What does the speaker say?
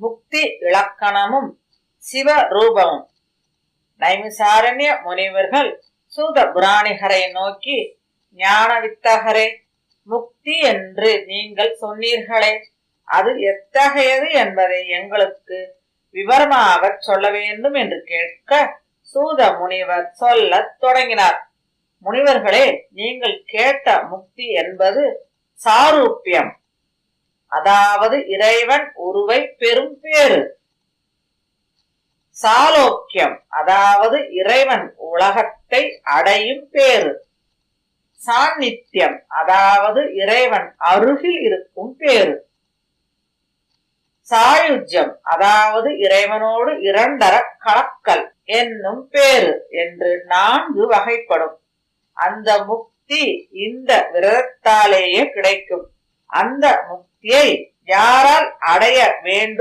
முக்தி இலக்கணமும் சிவ ரூபமும் நைமிசாரண்ய முனிவர்கள் சூத புராணிகரை நோக்கி ஞான வித்தகரே முக்தி என்று நீங்கள் சொன்னீர்களே அது எத்தகையது என்பதை எங்களுக்கு விவரமாக சொல்ல வேண்டும் என்று கேட்க சூத முனிவர் சொல்லத் தொடங்கினார். முனிவர்களே நீங்கள் கேட்ட முக்தி என்பது சாரூப்பியம் அதாவது இறைவன் உருவை பெரும் பேரு சாலோக்கியம் அதாவது இறைவன் உலகத்தை அடையும் பேரு சாநித்தியம் அதாவது இறைவன் அருகில் இருக்கும் பேரு சாயுஜ்யம் அதாவது இறைவனோடு இரண்டர கலக்கல் என்னும் பேரு என்று நான்கு வகைப்படும். அந்த முக்தி இந்த விரதத்தாலேயே கிடைக்கும். அந்த முக்தியை யாரால் அடைய வேண்டும்?